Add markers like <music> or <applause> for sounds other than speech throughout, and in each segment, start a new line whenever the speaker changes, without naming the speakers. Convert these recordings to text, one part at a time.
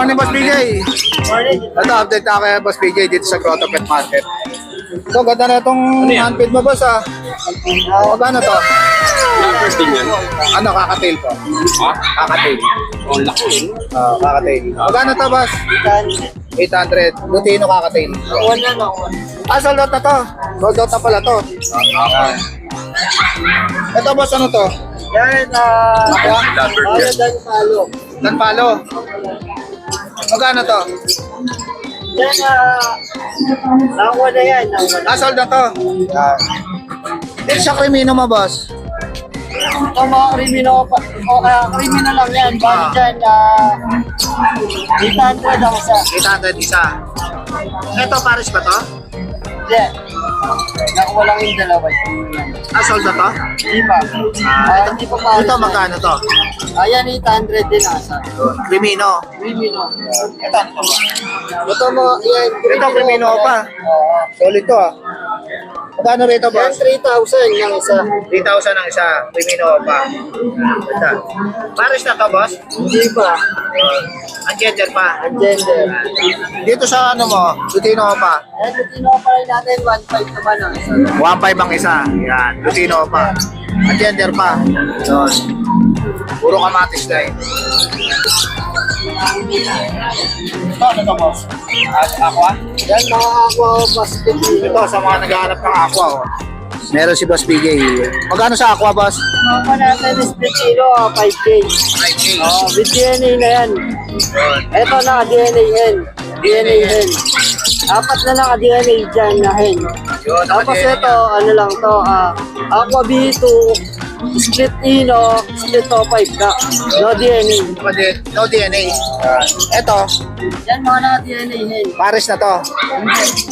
Morning, Boss PJ.
Morning.
Ito, update ako kay Boss PJ dito sa Grotto Pet Market. So, ganda na itong
Ano
handpid mo, boss, ah. Uh, magkano to?
First din yan.
Ano, kakatail po?
Ha?
Kakatail.
Oh, laki.
Ah, kakatail. Magkano to, boss? 800. Lutino kakatail.
Wala na ako.
Ah, sold out na to. Sold out na pala to.
Okay.
Ito, boss, ano to?
Yan, ah,
yan.
dan palo.
Dan palo. Magkano to?
Yan, ah, nakuha na yan. Nakuha na.
Ah, sold na to. Yan. Dito sa krimino mo, boss.
Ito mga krimino, o, ah, krimino lang yan. Bakit
Ah.
dyan, ah, 800 ang isa.
800 isa. Ito, Paris ba to?
Hindi. Nakuha lang yung dalawa.
Ah, sold na to?
Hindi pa. Ah, hindi pa pa.
Ito, magkano to?
Ayan, 800 din ang isa.
Krimino.
Krimino.
Ito, ano to?
Ito mo, yan.
Ito, krimino pa. Solid to, ah. Magkano rito, boss?
3,000 yung isa.
3,000 ang isa. Krimino pa. Ito. Paris na to, boss?
Hindi pa.
Ang gender pa.
Ang gender.
Dito sa ano mo, Lutino pa.
Ayan, kung tinopalay natin, 1.5 naman ang isa.
1.5 ang isa. Yan, Lutino pa. Ang gender pa. Yun. Puro kamatis na eh. Ito, ano to, boss? At aqua?
Yan, mga aqua basket dito.
Ito, sa mga naghahanap ng aqua, oh. Meron si Boss PJ. Magkano sa aqua, boss?
Mga natin is Petino, 5K.
5K.
Oh, with DNA na yan. Ito naka-DNA hen. DNA hen. Apat na naka-DNA dyan na hen. Tapos ito, ano lang to, ah, Aqua B2, split Ino, split O5 ka. No DNA.
No DNA. Ito,
Yan mga naka-DNA hen.
Paris na to.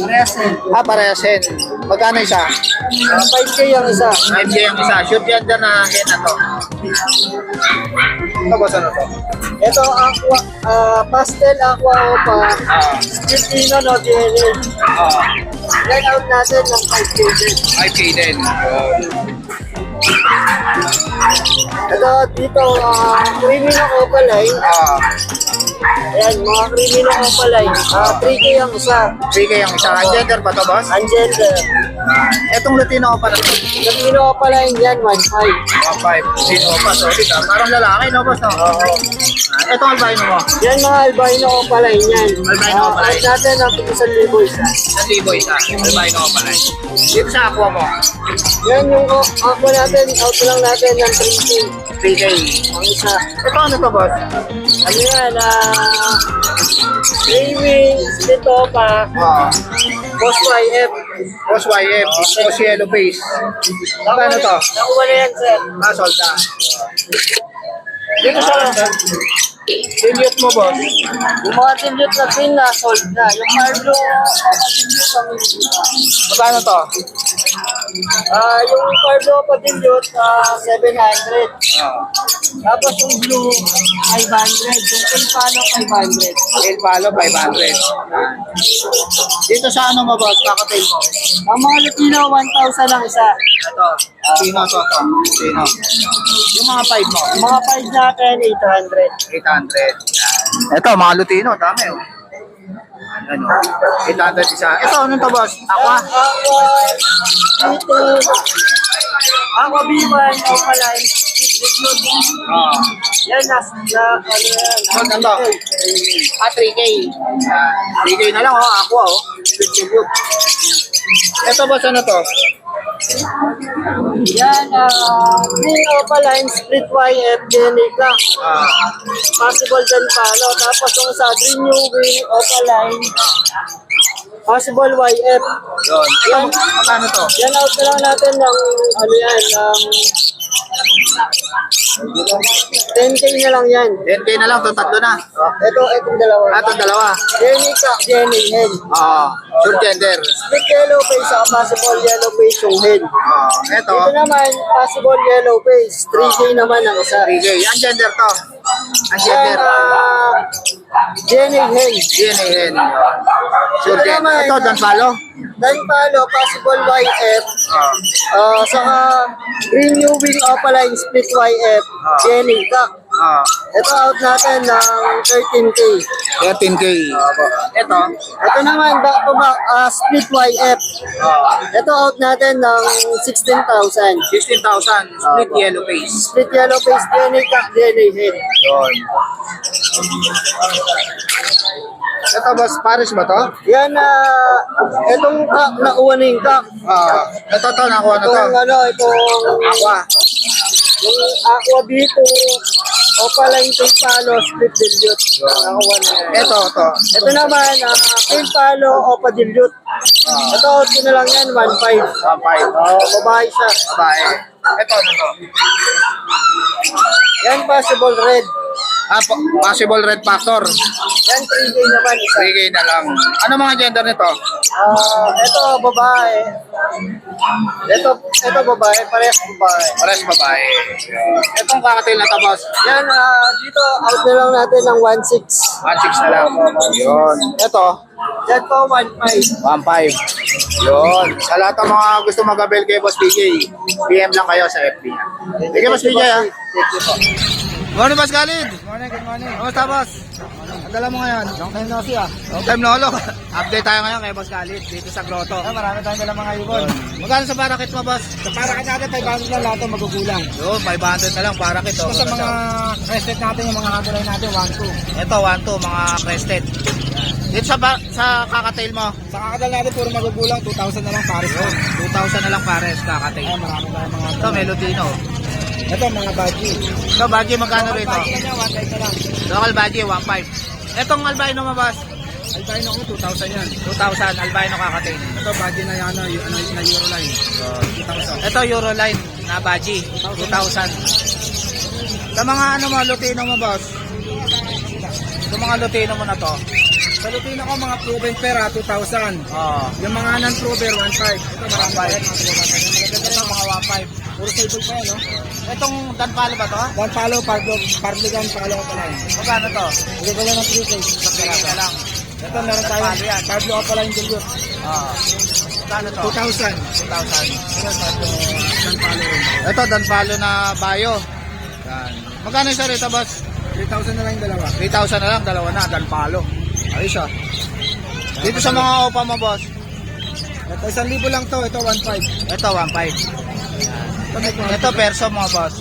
Parehas hen.
Ah, parehas hen. Magkano isa?
Ah, 5K ang isa.
5K ang isa. Shoot gender na hen na to. Ito, ano to?
Ito, aqua, ah, pastel aqua opa,
Ah,
split Ino, no DNA.
ah,
Yan out natin ng 5K din.
5K din. I love you.
Ito, dito, ah, creamy na opalay.
Ah,
Ayan, mga creamy na opalay. Ah, 3K ang isa.
3K ang isa. Ang gender ba to, boss?
Ang gender.
Etong Latino pa na to.
Creamy na opalay yan, 1.5.
Ah, 5. Latino pa. Solid ah. Parang lalaki, no, boss?
Oo.
Ah, Etong albino mo.
Yan mga albino opalay yan.
Albino
Ah,
opalay.
out natin ang 1,000 isa.
1,000 isa. Albino pa na. Dito sa aqua mo.
Yan yung ako natin, out lang natin ng 3K
3K.
ang isa.
Ito ano to, boss?
Ano yan, ah, creamy, split opa,
Ah,
boss YF.
Boss YF. Boss Yellow Face. Magkano to?
Nakuha na yan, sir.
Ah, sold na. Dito sa Dilute mo, boss.
Yung mga dilute na pin na, sold na. Yung Marlo, dilute ang
Magkano to?
Ah, yung Cardo pa dilute, ah, 700.
Ah.
Tapos yung blue, 500. Yung pin palo, 500.
El Palo, 500. Dito sa ano mo, boss? Kakatail mo.
Ang mga Latino, 1,000 ang isa.
Ito. Sino to? to? Sino? Yung mga 5 mo.
Yung mga 5 natin, 800.
800. Ito, mga Lutino. Dami, oh. Ano? 800 isa. Ito, anong to, boss? Aqua?
Aqua, dito, Aqua B1, Opaline,
Ah.
yan, nas, na, ano yan,
Ano to? Ah, 3K. 3K na lang, oh. Aqua, oh. Ito, boss, ano to?
Yan, ah, green Opaline, split YF, Jenica.
Ah.
Possible din palo. Tapos yung sa green new green Opaline, possible YF.
Yun. Ito, magkano to?
Yan out na lang natin ng, ano yan, ng 10k na lang yan.
10K na lang, to tatlo na.
Ito, itong dalawa.
Ah, itong dalawa.
Jenica, Jenny, hen.
Ah, sure gender.
Split yellow face, saka possible yellow face yung hen.
Ah, ito.
Ito naman, possible yellow face. 3k naman ang isa.
3K. Ang gender to. Ang gender.
ah, Jenny, hen.
DNA hen. Sure
Ito
gender.
naman,
Ito, Dan Palo.
Dan palo, possible YF.
Ah,
Uh, saka green new wing opaline split YF,
Ah.
Jenny Kak.
Ah,
Ito out natin ng 13K.
13K. Ito.
Ito naman, back to back, uh, split YF.
Ah,
Ito out natin ng 16,000.
16,000. Split yellow face.
Split yellow face DNA cap, DNA head.
Yun. Ito boss, Paris ba to?
Yan na, itong cup na uwaning cup.
Ah, ito to, nakuha na to.
Itong ano, itong
Aqua.
yung aqua dito, opaline pink palo, split dilute. Nakuha na yan.
Ito, ito.
Ito naman, uh, pink palo, opa dilute. Ito, out ko na lang yan, 1.5.
1.5.
Oh, babae siya.
Babae. Ito, ano to?
Yan, possible red.
Ah, po- possible red factor.
Yan, 3K naman isa.
3K na lang. Ano mga gender nito?
Ah, ito, babae. Ito, ito babae, parehas babae.
Pares babae. Itong kakatil na to, boss.
Yan, ah, dito, out na lang natin ng 1.6.
1.6 na lang. Yun. Ito,
Yan po, 1.5.
1.5. Yun. Sa lahat ng mga gusto mag-avail kay Boss PJ, PM lang kayo sa FB niya. Sige, Boss PJ, ha?
Thank you po.
Morning, Boss Khalid.
Morning, good morning.
Kamusta, Boss? Dala mo ngayon?
Long time no see ah.
Long time lolo. <laughs> Update tayo ngayon kay Boss Khalid dito sa Grotto.
Ah, marami tayong dala mga ibon.
Magkano sa parakit mo, Boss?
Sa para ka natin, 500 lang lahat ang magugulang.
Yun, 500 na lang parakit. Oh.
Sa mga crested natin, yung mga handle natin, 1-2.
Ito, 1-2, mga crested. Dito sa, sa kakatail mo,
Sa kakadal natin, puro magugulang, 2,000 na lang pares ko.
2,000 na lang pares kakatail.
Ay, marami tayong mga
Ito, Melodino.
Ito, mga baji.
Ito, Baji, magkano rito?
Baji na niya, 1 na lang.
Local Baji, 1.5. Itong albino mo, boss?
Albino ko, 2,000 yan.
2,000, albino kakatail.
Ito, baji na yan, ano, y- ano, na Euroline. 2,000.
Ito, Euroline na Baji, 2,000. Sa mga ano mo, Lutino mo, boss? Sa mga Lutino mo na to?
Sa Lutino ko, mga proven pera, 2,000.
Oo.
Yung mga non-prover, 1,500. Ito, marami pa yan.
Ito, mga 1.5.
Puro stable pa yan, no?
Itong Danpalo ba to?
Parligan, palo ko pala yun.
Magkano to?
Hindi ko lang ng 3K.
Magkano lang.
Ito, meron tayo.
Palo
pala yung dilute.
Oo. Magkano to?
2,000.
2,000.
Ito, follow yun.
Ito, Danpalo na Bayo. Yan. Magkano isa rito, boss?
3,000 na lang yung dalawa.
3,000 na lang, dalawa na, Danpalo. Ayos ah. Dito sa mga opa mo, boss.
Ito, 1,000 lang to. Ito, 1,500.
Ito, 1.5.
Ito,
perso mo, boss.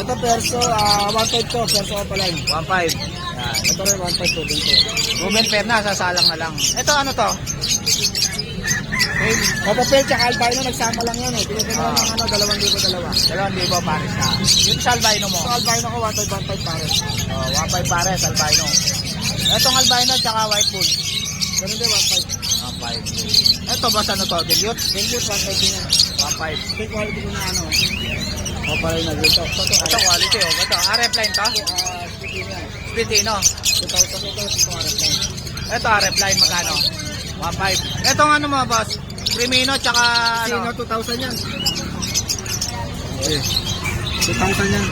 Ito, perso, ah, 1,500 to. Perso ko pala yun.
1.5. Yan.
Ito rin, 1,500 to din to.
Ruben Perna, sasalang na lang. Ito, ano to?
Kapapel, tsaka albino, nagsama lang yan eh. Pinito na lang ng ano, 2,000 dalawa.
Dalawang libo pares na. Dito sa albino mo.
Ito, albino ko, 1,500 pares.
Oh, 1.5 pares, albino. Itong albino, tsaka white bull.
Ganun din, 1,500.
1.5. Ito, boss, ano to? Dilute?
Dilute, 1,500 din yan.
1.5.
Ito, quality ko na ano. O pala yung nag-ito. Ito,
quality, oh. Ito, RF line to?
ah, speaking yan.
Spitino.
2,000 ito, ito, na yun.
Ito, RF line, magkano? 1.5. Itong ano mo, boss? Primino, tsaka
Sino,
ano?
2,000 yan. 2,000 yan.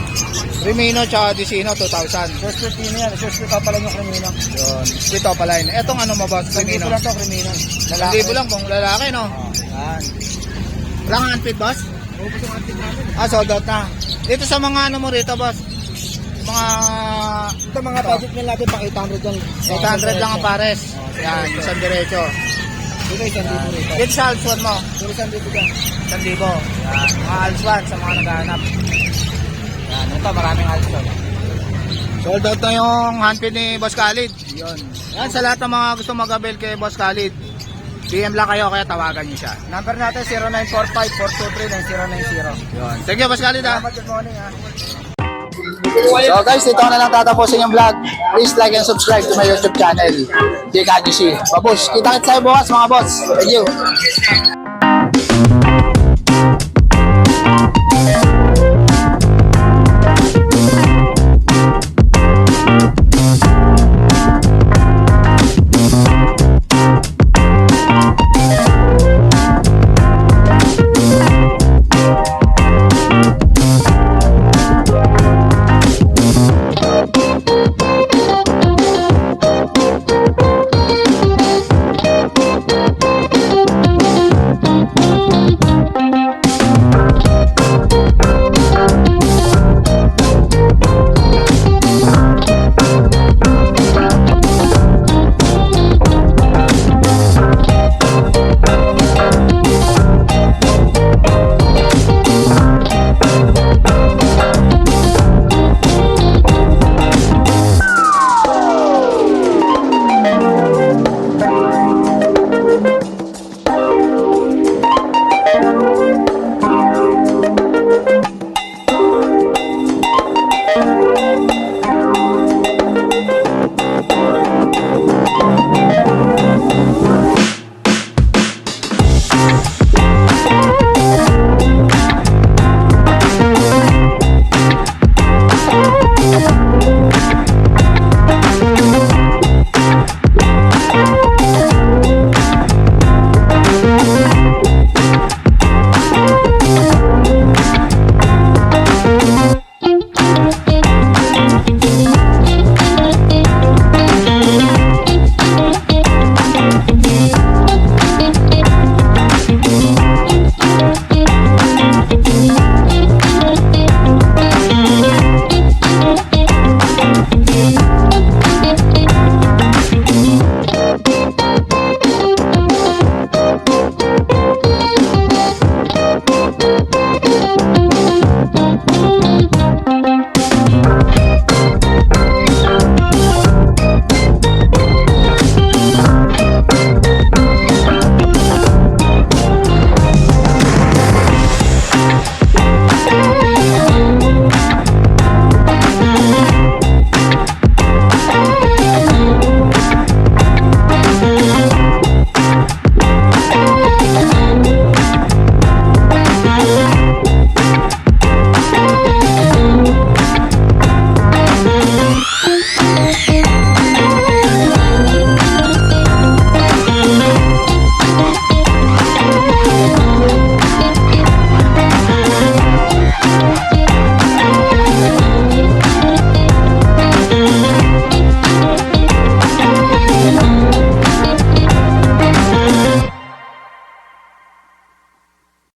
Primino, tsaka Dicino, 2,000.
First split yan. First split ka pala yung krimino.
Yun. Ito pala yun. Itong ano mo?
Isang
Primino.
libo lang to, krimino.
Lalaki. Libo lang kung lalaki, no?
Oh, yan.
Wala kang unfit, boss?
Ubus yung antik namin.
Ah, sold out na. Dito sa mga ano mo rito, boss? Mga
Ito mga budget nila natin pang 800 yan.
800 lang ang pares. Yan, isang diretso.
Dito isang libo rito.
Dito sa Alswan mo,
Puro isang libo dyan.
1,000. Yan, mga Alswan sa mga naghahanap. Yan, ito maraming Alswan. Sold out na yung handpin ni Boss Khalid.
Yun.
Yan, sa lahat ng mga gusto mag-avail kay Boss Khalid, PM lang kayo, kaya tawagan niyo siya.
Number natin 0945-423-9090.
Yun. Thank you, Boss Khalid, ha.
Salamat, good morning ha.
So guys, dito na lang tatapusin yung vlog. Please like and subscribe to my YouTube channel. Jake Adishi. Babush, kita-kits tayo bukas mga boss. Thank you.